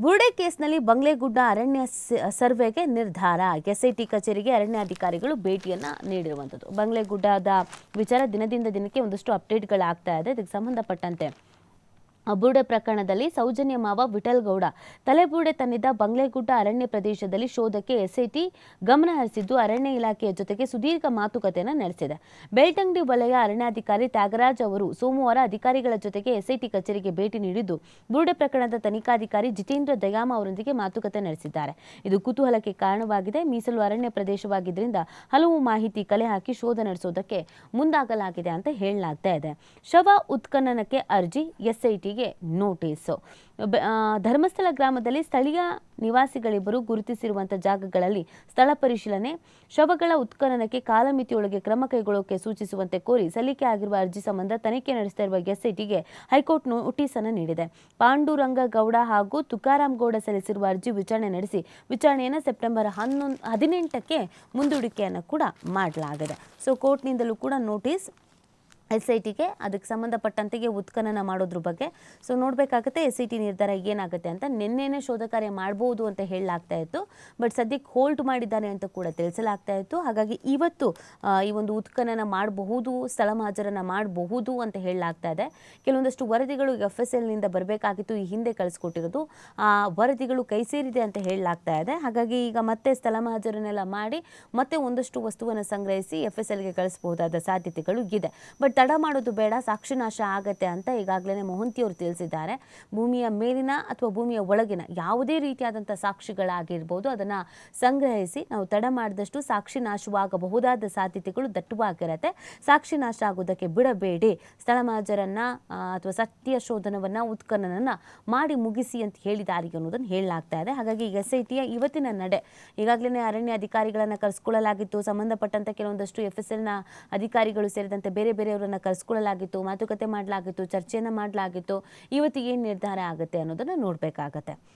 ಬುರ್ಡೆ ಕೇಸ್ನಲ್ಲಿ ಬಂಗ್ಲೆಗುಡ್ಡ ಅರಣ್ಯ ಸರ್ವೆಗೆ ನಿರ್ಧಾರ. ಎಸ್ಐಟಿ ಕಚೇರಿಗೆ ಅರಣ್ಯಾಧಿಕಾರಿಗಳು ಭೇಟಿಯನ್ನು ನೀಡಿರುವಂಥದ್ದು. ಬಂಗ್ಲೆಗುಡ್ಡದ ವಿಚಾರ ದಿನದಿಂದ ದಿನಕ್ಕೆ ಒಂದಷ್ಟು ಅಪ್ಡೇಟ್ಗಳಾಗ್ತಾ ಇದೆ. ಇದಕ್ಕೆ ಸಂಬಂಧಪಟ್ಟಂತೆ ಬುರ್ಡೆ ಪ್ರಕರಣದಲ್ಲಿ ಸೌಜನ್ಯ ಮಾವ ವಿಠಲ್ಗೌಡ ತಲೆಬುರ್ಡೆ ತಂದಿದ್ದ ಬಂಗ್ಲೆಗುಡ್ಡ ಅರಣ್ಯ ಪ್ರದೇಶದಲ್ಲಿ ಶೋಧಕ್ಕೆ ಎಸ್ಐಟಿ ಗಮನ ಹರಿಸಿದ್ದು ಅರಣ್ಯ ಇಲಾಖೆಯ ಜೊತೆಗೆ ಸುದೀರ್ಘ ಮಾತುಕತೆಯನ್ನು ನಡೆಸಿದೆ. ಬೆಳ್ತಂಗಡಿ ವಲಯ ಅರಣ್ಯಾಧಿಕಾರಿ ತ್ಯಾಗರಾಜ್ ಅವರು ಸೋಮವಾರ ಅಧಿಕಾರಿಗಳ ಜೊತೆಗೆ ಎಸ್ಐಟಿ ಕಚೇರಿಗೆ ಭೇಟಿ ನೀಡಿದ್ದು ಬುರ್ಡೆ ಪ್ರಕರಣದ ತನಿಖಾಧಿಕಾರಿ ಜಿತೇಂದ್ರ ದಯಾಮ ಅವರೊಂದಿಗೆ ಮಾತುಕತೆ ನಡೆಸಿದ್ದಾರೆ. ಇದು ಕುತೂಹಲಕ್ಕೆ ಕಾರಣವಾಗಿದೆ. ಮೀಸಲು ಅರಣ್ಯ ಪ್ರದೇಶವಾಗಿದ್ದರಿಂದ ಹಲವು ಮಾಹಿತಿ ಕಲೆ ಹಾಕಿ ಶೋಧ ನಡೆಸೋದಕ್ಕೆ ಮುಂದಾಗಲಾಗಿದೆ ಅಂತ ಹೇಳಲಾಗ್ತಾ ಇದೆ. ಶವ ಉತ್ಖನನಕ್ಕೆ ಅರ್ಜಿ, ಎಸ್ಐಟಿಗೆ ನೋಟಿಸ್. ಬ- ಧರ್ಮಸ್ಥಳ ಗ್ರಾಮದಲ್ಲಿ ಸ್ಥಳೀಯ ನಿವಾಸಿಗಳಿಬ್ಬರು ಗುರುತಿಸಿರುವಂಥ ಜಾಗಗಳಲ್ಲಿ ಸ್ಥಳ ಪರಿಶೀಲನೆ, ಶವಗಳ ಉತ್ಖನನಕ್ಕೆ ಕಾಲಮಿತಿಯೊಳಗೆ ಕ್ರಮ ಕೈಗೊಳ್ಳೋಕೆ ಸೂಚಿಸುವಂತೆ ಕೋರಿ ಸಲ್ಲಿಕೆ ಆಗಿರುವ ಅರ್ಜಿ ಸಂಬಂಧ ತನಿಖೆ ನಡೆಸ್ತಾ ಇರುವ ಎಸ್ಐಟಿಗೆ ಹೈಕೋರ್ಟ್ ನೋಟಿಸ್ ಅನ್ನು ನೀಡಿದೆ. ಪಾಂಡುರಂಗ ಗೌಡ ಹಾಗೂ ತುಕಾರಾಂ ಗೌಡ ಸಲ್ಲಿಸಿರುವ ಅರ್ಜಿ ವಿಚಾರಣೆ ನಡೆಸಿ ವಿಚಾರಣೆಯನ್ನು ಸೆಪ್ಟೆಂಬರ್ ಹನ್ನೊಂದು, ಹದಿನೆಂಟಕ್ಕೆ ಮುಂದೂಡಿಕೆಯನ್ನು ಕೂಡ ಮಾಡಲಾಗಿದೆ. ಸೊ, ಕೋರ್ಟ್ನಿಂದಲೂ ಕೂಡ ನೋಟಿಸ್ ಎಸ್ ಐ ಟಿಗೆ ಅದಕ್ಕೆ ಸಂಬಂಧಪಟ್ಟಂತೆಗೆ ಉತ್ಖನನ ಮಾಡೋದ್ರ ಬಗ್ಗೆ. ಸೊ ನೋಡಬೇಕಾಗುತ್ತೆ ಎಸ್ ಐ ಟಿ ನಿರ್ಧಾರ ಏನಾಗುತ್ತೆ ಅಂತ. ನಿನ್ನೆನೇ ಶೋಧ ಕಾರ್ಯ ಮಾಡ್ಬೋದು ಅಂತ ಹೇಳಲಾಗ್ತಾ ಇತ್ತು. ಬಟ್ ಸದ್ಯಕ್ಕೆ ಹೋಲ್ಡ್ ಮಾಡಿದ್ದಾರೆ ಅಂತ ಕೂಡ ತಿಳಿಸಲಾಗ್ತಾ ಇತ್ತು. ಹಾಗಾಗಿ ಇವತ್ತು ಈ ಒಂದು ಉತ್ಖನನ ಮಾಡಬಹುದು, ಸ್ಥಳ ಮಹಾಜರನ್ನ ಮಾಡಬಹುದು ಅಂತ ಹೇಳಲಾಗ್ತಾ ಇದೆ. ಕೆಲವೊಂದಷ್ಟು ವರದಿಗಳು ಎಫ್ ಎಸ್ ಎಲ್ನಿಂದ ಬರಬೇಕಾಗಿತ್ತು. ಈ ಹಿಂದೆ ಕಳಿಸ್ಕೊಟ್ಟಿರೋದು. ಆ ವರದಿಗಳು ಕೈ ಸೇರಿದೆ ಅಂತ ಹೇಳಲಾಗ್ತಾ ಇದೆ. ಹಾಗಾಗಿ ಈಗ ಮತ್ತೆ ಸ್ಥಳ ಮಹಾಜರನ್ನೆಲ್ಲ ಮಾಡಿ ಮತ್ತೆ ಒಂದಷ್ಟು ವಸ್ತುವನ್ನು ಸಂಗ್ರಹಿಸಿ ಎಫ್ ಎಸ್ ಎಲ್ಗೆ ಕಳಿಸಬಹುದಾದ ಸಾಧ್ಯತೆಗಳು ಇದೆ. ಬಟ್ ತಡ ಮಾಡೋದು ಬೇಡ ಸಾಕ್ಷಿನಾಶ ಆಗತ್ತೆ ಅಂತ ಈಗಾಗಲೇ ಮೊಹಂತಿಯವರು ತಿಳಿಸಿದ್ದಾರೆ. ಭೂಮಿಯ ಮೇಲಿನ ಅಥವಾ ಭೂಮಿಯ ಒಳಗಿನ ಯಾವುದೇ ರೀತಿಯಾದಂಥ ಸಾಕ್ಷಿಗಳಾಗಿರ್ಬೋದು, ಅದನ್ನು ಸಂಗ್ರಹಿಸಿ ನಾವು ತಡ ಮಾಡಿದಷ್ಟು ಸಾಕ್ಷಿ ನಾಶವಾಗಬಹುದಾದ ಸಾಧ್ಯತೆಗಳು ದಟ್ಟವಾಗಿರತ್ತೆ. ಸಾಕ್ಷಿ ನಾಶ ಆಗೋದಕ್ಕೆ ಬಿಡಬೇಡಿ. ಸ್ಥಳ ಮಾಜರನ್ನು ಅಥವಾ ಸತ್ಯ ಶೋಧನವನ್ನು, ಉತ್ಖನನನ್ನು ಮಾಡಿ ಮುಗಿಸಿ ಅಂತ ಹೇಳಿದ್ದಾರೆ ಅನ್ನೋದನ್ನು ಹೇಳಲಾಗ್ತಾ ಇದೆ. ಹಾಗಾಗಿ ಎಸ್ ಐ ಟಿಯ ಇವತ್ತಿನ ನಡೆ ಈಗಾಗಲೇ ಅರಣ್ಯ ಅಧಿಕಾರಿಗಳನ್ನು ಕರೆಸ್ಕೊಳ್ಳಲಾಗಿತ್ತು. ಸಂಬಂಧಪಟ್ಟಂಥ ಕೆಲವೊಂದಷ್ಟು ಎಫ್ ಎಸ್ ಎಲ್ನ ಅಧಿಕಾರಿಗಳು ಸೇರಿದಂತೆ ಬೇರೆ ಬೇರೆಯವರನ್ನ ಕರೆಸ್ಕೊಳ್ಳಲಾಗಿತ್ತು ಮಾತುಕತೆ ಮಾಡಲಾಗಿತ್ತು ಚರ್ಚೆಯನ್ನು ಮಾಡಲಾಗಿತ್ತು ಇವತ್ತು ಏನು ನಿರ್ಧಾರ ಆಗುತ್ತೆ ಅನ್ನೋದನ್ನು ನೋಡಬೇಕಾಗತ್ತೆ.